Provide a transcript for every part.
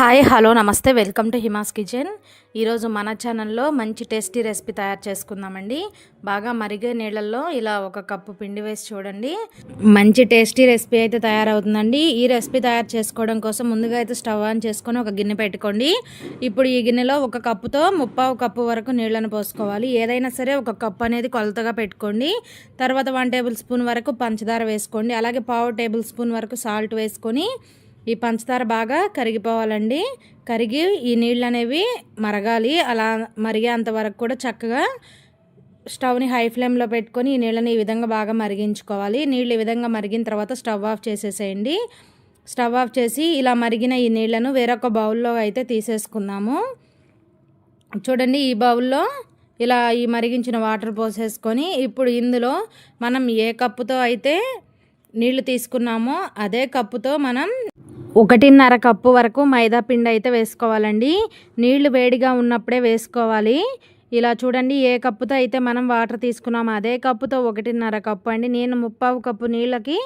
Hi hello నమస్తే welcome to Hima's kitchen. ఈరోజు మన ఛానల్లో మంచి టేస్టీ రెసిపీ తయారు చేసుకుందామండి. బాగా మరిగే నీళ్ళల్లో ఇలా ఒక కప్పు పిండి వేసి చూడండి. మంచి టేస్టీ రెసిపీ అయితే తయారవుతుందండి. ఈ రెసిపీ తయారు చేసుకోవడం కోసం ముందుగా అయితే స్టవ్ ఆన్ చేసుకొని ఒక గిన్నె పెట్టుకోండి. ఇప్పుడు ఈ గిన్నెలో ఒక కప్పుతో ముప్పావు కప్పు వరకు నీళ్ళను పోసుకోవాలి. ఏదైనా సరే ఒక కప్పు అనేది కొలతగా పెట్టుకోండి. తర్వాత వన్ టేబుల్ స్పూన్ వరకు పంచదార వేసుకోండి. అలాగే పావు టేబుల్ స్పూన్ వరకు సాల్ట్ వేసుకొని ఈ పంచదార బాగా కరిగిపోవాలండి. కరిగి ఈ నీళ్ళు అనేవి మరగాలి. అలా మరిగేంత వరకు కూడా చక్కగా స్టవ్ని హై ఫ్లేమ్లో పెట్టుకొని ఈ నీళ్ళని ఈ విధంగా బాగా మరిగించుకోవాలి. నీళ్ళు ఈ విధంగా మరిగిన తర్వాత స్టవ్ ఆఫ్ చేసేసేయండి. స్టవ్ ఆఫ్ చేసి ఇలా మరిగిన ఈ నీళ్ళను వేరొక బౌల్లో అయితే తీసేసుకుందాము చూడండి ఈ బౌల్లో ఇలా ఈ మరిగించిన వాటర్ పోసేసుకొని ఇప్పుడు ఇందులో మనం ఏ కప్పుతో అయితే నీళ్ళు తీసుకున్నామో అదే కప్పుతో మనం ఒకటిన్నర కప్పు వరకు మైదా పిండి అయితే వేసుకోవాలండి. నీళ్ళు వేడిగా ఉన్నప్పుడే వేసుకోవాలి. ఇలా చూడండి ఏ కప్పుతో అయితే మనం వాటర్ తీసుకున్నామో అదే కప్పుతో ఒకటిన్నర కప్పు అండి. నేను ముప్పావు కప్పు నీళ్ళకి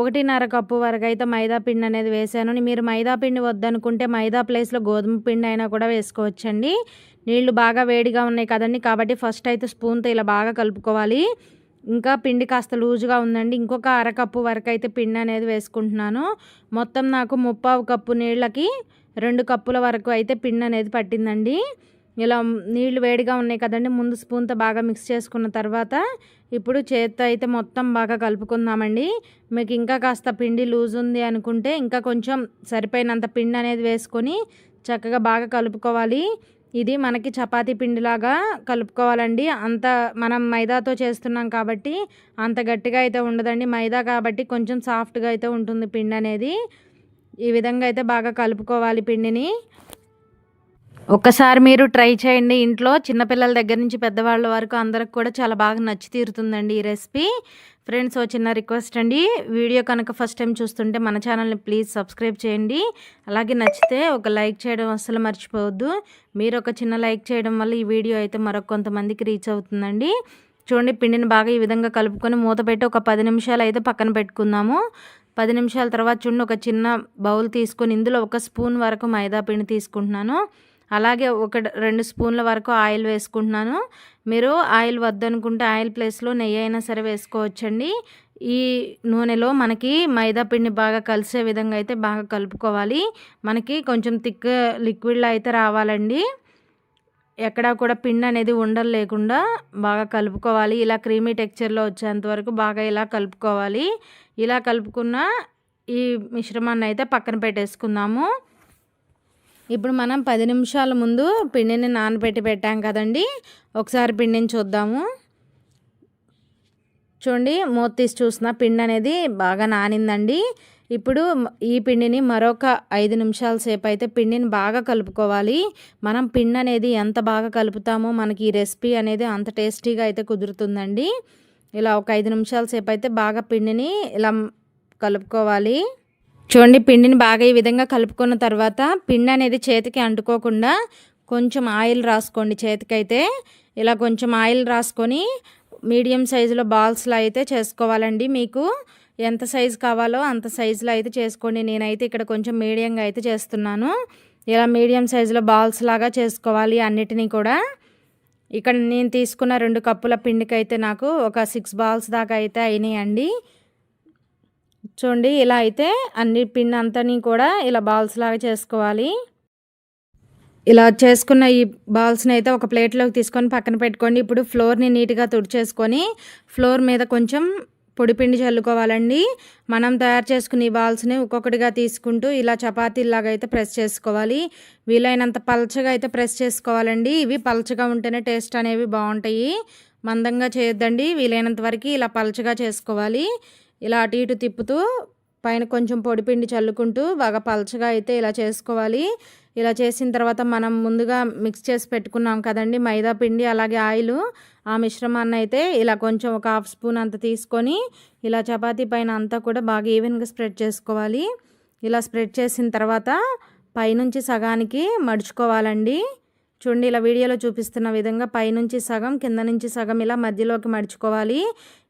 ఒకటిన్నర కప్పు వరకు అయితే మైదా పిండి అనేది వేసాను. మీరు మైదా పిండి వద్దనుకుంటే మైదా ప్లేస్లో గోధుమ పిండి అయినా కూడా వేసుకోవచ్చండి. నీళ్ళు బాగా వేడిగా ఉన్నాయి కదండి కాబట్టి ఫస్ట్ అయితే స్పూన్తో ఇలా బాగా కలుపుకోవాలి. ఇంకా పిండి కాస్త లూజుగా ఉందండి. ఇంకొక అరకప్పు వరకు అయితే పిండి అనేది వేసుకుంటున్నాను. మొత్తం నాకు ముప్పావు కప్పు నీళ్ళకి రెండు కప్పుల వరకు అయితే పిండి అనేది పట్టిందండి. ఇలా నీళ్ళు వేడిగా ఉన్నాయి కదండి ముందు స్పూన్తో బాగా మిక్స్ చేసుకున్న తర్వాత ఇప్పుడు చేత్తో అయితే మొత్తం బాగా కలుపుకుందామండి. మీకు ఇంకా కాస్త పిండి లూజ్ ఉంది అనుకుంటే ఇంకా కొంచెం సరిపోయినంత పిండి అనేది వేసుకొని చక్కగా బాగా కలుపుకోవాలి. ఇది మనకి చపాతీ పిండిలాగా కలుపుకోవాలండి. అంత మనం మైదాతో చేస్తున్నాం కాబట్టి అంత గట్టిగా అయితే ఉండదండి. మైదా కాబట్టి కొంచెం సాఫ్ట్గా అయితే ఉంటుంది పిండి అనేది ఈ విధంగా అయితే బాగా కలుపుకోవాలి పిండిని. ఒక్కసారి మీరు ట్రై చేయండి ఇంట్లో. చిన్నపిల్లల దగ్గర నుంచి పెద్దవాళ్ళ వరకు అందరికి కూడా చాలా బాగా నచ్చి తీరుతుందండి ఈ రెసిపీ. ఫ్రెండ్స్ ఓ చిన్న రిక్వెస్ట్ అండి. వీడియో కనుక ఫస్ట్ టైం చూస్తుంటే మన ఛానల్ని ప్లీజ్ సబ్స్క్రైబ్ చేయండి. అలాగే నచ్చితే ఒక లైక్ చేయడం అస్సలు మర్చిపోవద్దు. మీరు ఒక చిన్న లైక్ చేయడం వల్ల ఈ వీడియో అయితే మరొక కొంతమందికి రీచ్ అవుతుందండి. చూడండి పిండిని బాగా ఈ విధంగా కలుపుకొని మూత పెట్టి ఒక పది నిమిషాలు అయితే పక్కన పెట్టుకుందాము. పది నిమిషాల తర్వాత చూడండి ఒక చిన్న బౌల్ తీసుకొని ఇందులో ఒక స్పూన్ వరకు మైదా పిండి తీసుకుంటున్నాను. అలాగే ఒక రెండు స్పూన్ల వరకు ఆయిల్ వేసుకుంటున్నాను. మీరు ఆయిల్ వద్దనుకుంటే ఆయిల్ ప్లేస్లో నెయ్యి అయినా సరే వేసుకోవచ్చండి. ఈ నూనెలో మనకి మైదా పిండి బాగా కలిసే విధంగా అయితే బాగా కలుపుకోవాలి. మనకి కొంచెం థిక్ లిక్విడ్లో అయితే రావాలండి. ఎక్కడా కూడా పిండి అనేది ఉండలు లేకుండా బాగా కలుపుకోవాలి. ఇలా క్రీమీ టెక్చర్లో వచ్చేంత వరకు బాగా ఇలా కలుపుకోవాలి. ఇలా కలుపుకున్న ఈ మిశ్రమాన్ని అయితే పక్కన పెట్టేసుకుందాము. ఇప్పుడు మనం పది నిమిషాల ముందు పిండిని నానబెట్టి పెట్టాం కదండి. ఒకసారి పిండిని చూద్దాము. చూడండి మూత తీసి చూసిన పిండి అనేది బాగా నానిందండి. ఇప్పుడు ఈ పిండిని మరొక ఐదు నిమిషాల సేపు అయితే పిండిని బాగా కలుపుకోవాలి. మనం పిండి అనేది ఎంత బాగా కలుపుతామో మనకి ఈ రెసిపీ అనేది అంత టేస్టీగా అయితే కుదురుతుందండి. ఇలా ఒక ఐదు నిమిషాల సేపు అయితే బాగా పిండిని ఇలా కలుపుకోవాలి. చూడండి పిండిని బాగా ఈ విధంగా కలుపుకున్న తర్వాత పిండి అనేది చేతికి అంటుకోకుండా కొంచెం ఆయిల్ రాసుకోండి చేతికైతే. ఇలా కొంచెం ఆయిల్ రాసుకొని మీడియం సైజులో బాల్స్లో అయితే చేసుకోవాలండి మీకు. ఎంత సైజు కావాలో అంత సైజులో అయితే చేసుకోండి. నేనైతే ఇక్కడ కొంచెం మీడియంగా అయితే చేస్తున్నాను. ఇలా మీడియం సైజులో బాల్స్ లాగా చేసుకోవాలి అన్నిటినీ కూడా. ఇక్కడ నేను తీసుకున్న రెండు కప్పుల పిండికి అయితే నాకు ఒక సిక్స్ బాల్స్ దాకా అయితే అయినాయండి. చూడండి ఇలా అయితే అన్ని పిండి అంతని కూడా ఇలా బాల్స్ లాగా చేసుకోవాలి. ఇలా చేసుకున్న ఈ బాల్స్ని అయితే ఒక ప్లేట్లోకి తీసుకొని పక్కన పెట్టుకోండి. ఇప్పుడు ఫ్లోర్ని నీట్గా తుడిచేసుకొని ఫ్లోర్ మీద కొంచెం పొడిపిండి చల్లుకోవాలండి. మనం తయారు చేసుకున్న ఈ బాల్స్ని ఒక్కొక్కటిగా తీసుకుంటూ ఇలా చపాతీలాగా అయితే ప్రెస్ చేసుకోవాలి. వీలైనంత పలచగా అయితే ప్రెస్ చేసుకోవాలండి. ఇవి పలచగా ఉంటేనే టేస్ట్ అనేవి బాగుంటాయి. మందంగా చేయొద్దండి. వీలైనంత వరకు ఇలా పలచగా చేసుకోవాలి. ఇలా అటు ఇటు తిప్పుతూ పైన కొంచెం పొడిపిండి చల్లుకుంటూ బాగా పలచగా అయితే ఇలా చేసుకోవాలి. ఇలా చేసిన తర్వాత మనం ముందుగా మిక్స్ చేసి పెట్టుకున్నాం కదండి మైదా పిండి అలాగే ఆయిల్. ఆ మిశ్రమాన్ని అయితే ఇలా కొంచెం ఒక హాఫ్ స్పూన్ అంత తీసుకొని ఇలా చపాతీ పైన అంతా కూడా బాగా ఈవెన్గా స్ప్రెడ్ చేసుకోవాలి. ఇలా స్ప్రెడ్ చేసిన తర్వాత పైనుంచి సగానికి మడుచుకోవాలండి. చూడండి ఇలా వీడియోలో చూపిస్తున్న విధంగా పైనుంచి సగం కింద నుంచి సగం ఇలా మధ్యలోకి మడుచుకోవాలి.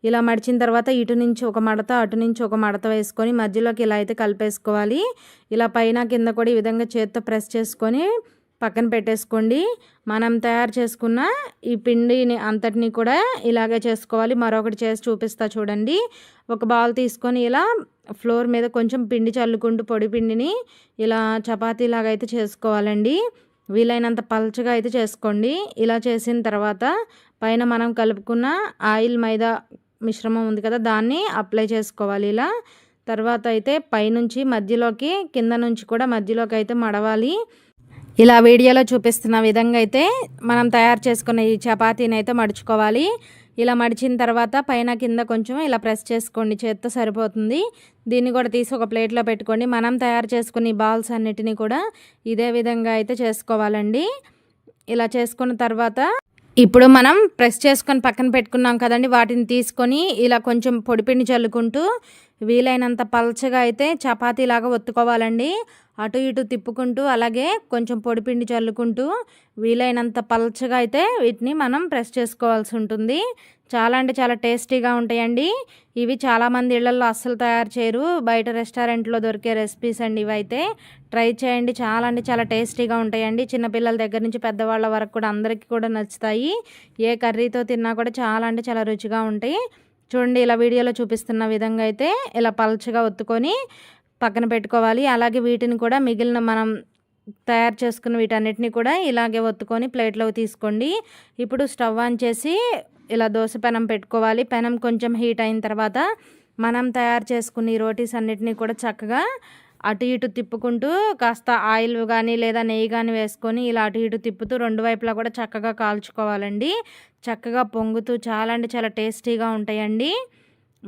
ఇలా మడిచిన తర్వాత ఇటు నుంచి ఒక మడత అటు నుంచి ఒక మడత వేసుకొని మధ్యలోకి ఇలా అయితే కలిపేసుకోవాలి. ఇలా పైన కింద కూడా ఈ విధంగా చేత్తో ప్రెస్ చేసుకొని పక్కన పెట్టేసుకోండి. మనం తయారు చేసుకున్న ఈ పిండిని అంతటిని కూడా ఇలాగే చేసుకోవాలి. మరొకటి చేసి చూపిస్తా చూడండి. ఒక బాల్ తీసుకొని ఇలా ఫ్లోర్ మీద కొంచెం పిండి చల్లుకుంటూ పొడి పిండిని ఇలా చపాతీలాగా అయితే చేసుకోవాలండి. వీలైనంత పల్చగా అయితే చేసుకోండి. ఇలా చేసిన తర్వాత పైన మనం కలుపుకున్న ఆయిల్ మైదా మిశ్రమం ఉంది కదా దాన్ని అప్లై చేసుకోవాలి ఇలా. తర్వాత అయితే పైనుంచి మధ్యలోకి కింద నుంచి కూడా మధ్యలోకి అయితే మడవాలి. ఇలా వీడియోలో చూపిస్తున్న విధంగా అయితే మనం తయారు చేసుకున్న ఈ చపాతీని అయితే మడుచుకోవాలి. ఇలా మడిచిన తర్వాత పైన కింద కొంచెం ఇలా ప్రెస్ చేసుకోండి. చేత్తో సరిపోతుంది. దీన్ని కూడా తీసి ఒక ప్లేట్లో పెట్టుకోండి. మనం తయారు చేసుకుని బాల్స్ అన్నిటినీ కూడా ఇదే విధంగా అయితే చేసుకోవాలండి. ఇలా చేసుకున్న తర్వాత ఇప్పుడు మనం ప్రెస్ చేసుకొని పక్కన పెట్టుకున్నాం కదండి. వాటిని తీసుకొని ఇలా కొంచెం పొడిపిండి చల్లుకుంటూ వీలైనంత పలచగా అయితే చపాతీలాగా ఒత్తుకోవాలండి. అటు ఇటు తిప్పుకుంటూ అలాగే కొంచెం పొడిపిండి చల్లుకుంటూ వీలైనంత పల్చగా అయితే వీటిని మనం ప్రెస్ చేసుకోవాల్సి ఉంటుంది. చాలా అంటే చాలా టేస్టీగా ఉంటాయండి. ఇవి చాలామంది ఇళ్ళలో అస్సలు తయారు చేయరు. బయట రెస్టారెంట్లో దొరికే రెసిపీస్ అండి ఇవైతే. ట్రై చేయండి. చాలా అంటే చాలా టేస్టీగా ఉంటాయండి. చిన్నపిల్లల దగ్గర నుంచి పెద్దవాళ్ళ వరకు కూడా అందరికీ కూడా నచ్చుతాయి. ఏ కర్రీతో తిన్నా కూడా చాలా అంటే చాలా రుచిగా ఉంటాయి. చూడండి ఇలా వీడియోలో చూపిస్తున్న విధంగా అయితే ఇలా పల్చగా ఒత్తుకొని పక్కన పెట్టుకోవాలి. అలాగే వీటిని కూడా మిగిలిన మనం తయారు చేసుకున్న వీటన్నిటిని కూడా ఇలాగే ఒత్తుకొని ప్లేట్లోకి తీసుకోండి. ఇప్పుడు స్టవ్ ఆన్ చేసి ఇలా దోశ పెనం పెట్టుకోవాలి. పెనం కొంచెం హీట్ అయిన తర్వాత మనం తయారు చేసుకున్న ఈ రోటీస్ అన్నిటినీ కూడా చక్కగా అటు ఇటు తిప్పుకుంటూ కాస్త ఆయిల్ కానీ లేదా నెయ్యి కానీ వేసుకొని ఇలా అటు ఇటు తిప్పుతూ రెండు వైపులా కూడా చక్కగా కాల్చుకోవాలండి. చక్కగా పొంగుతూ చాలా అంటే చాలా టేస్టీగా ఉంటాయండి.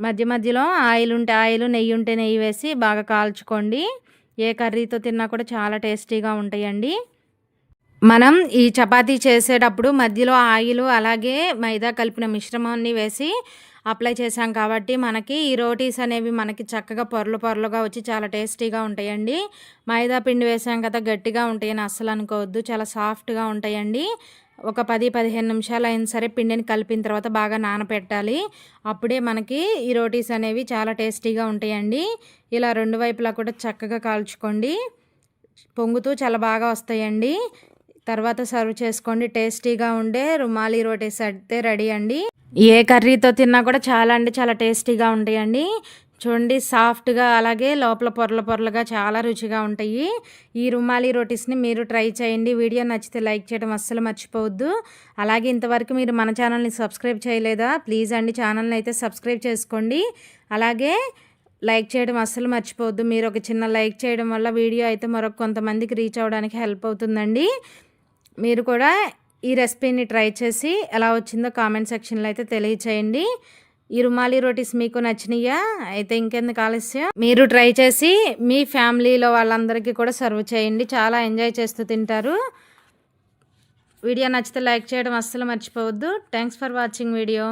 మధ్య మధ్యలో ఆయిల్ ఉంటే ఆయిల్ నెయ్యి ఉంటే నెయ్యి వేసి బాగా కాల్చుకోండి. ఏ కర్రీతో తిన్నా కూడా చాలా టేస్టీగా ఉంటాయండి. మనం ఈ చపాతీ చేసేటప్పుడు మధ్యలో ఆయిల్ అలాగే మైదా కలిపిన మిశ్రమాన్ని వేసి అప్లై చేసాం కాబట్టి మనకి ఈ రోటీస్ అనేవి మనకి చక్కగా పొరలు పొరలుగా వచ్చి చాలా టేస్టీగా ఉంటాయండి. మైదా పిండి వేసాం కదా గట్టిగా ఉంటాయని అస్సలు అనుకోవద్దు. చాలా సాఫ్ట్గా ఉంటాయండి. ఒక పది పదిహేను నిమిషాలు అయిన సరే పిండిని కలిపిన తర్వాత బాగా నానపెట్టాలి. అప్పుడే మనకి ఈ రోటీస్ అనేవి చాలా టేస్టీగా ఉంటాయండి. ఇలా రెండు వైపులా కూడా చక్కగా కాల్చుకోండి. పొంగుతూ చాలా బాగా వస్తాయండి. తర్వాత సర్వ్ చేసుకోండి. టేస్టీగా ఉండే రుమాలి రోటీస్ అయితే రెడీ అండి. ఏ కర్రీతో తిన్నా కూడా చాలా అంటే చాలా టేస్టీగా ఉంటాయండి. చూడండి సాఫ్ట్గా అలాగే లోపల పొరల పొరలుగా చాలా రుచిగా ఉంటాయి. ఈ రుమాలి రోటీస్ని మీరు ట్రై చేయండి. వీడియో నచ్చితే లైక్ చేయడం అస్సలు మర్చిపోవద్దు. అలాగే ఇంతవరకు మీరు మన ఛానల్ని సబ్స్క్రైబ్ చేయలేదా? ప్లీజ్ అండి ఛానల్ని అయితే సబ్స్క్రైబ్ చేసుకోండి. అలాగే లైక్ చేయడం అస్సలు మర్చిపోవద్దు. మీరు ఒక చిన్న లైక్ చేయడం వల్ల వీడియో అయితే మరొక కొంతమందికి రీచ్ అవ్వడానికి హెల్ప్ అవుతుందండి. మీరు కూడా ఈ రెసిపీని ట్రై చేసి ఎలా వచ్చిందో కామెంట్ సెక్షన్లో అయితే తెలియచేయండి. ఈ రుమాలి రోటీస్ మీకు నచ్చినాయా? అయితే ఇంకెందుకు ఆలస్యం? మీరు ట్రై చేసి మీ ఫ్యామిలీలో వాళ్ళందరికీ కూడా సర్వ్ చేయండి. చాలా ఎంజాయ్ చేస్తూ తింటారు. వీడియో నచ్చితే లైక్ చేయడం అస్సలు మర్చిపోవద్దు. Thanks for watching video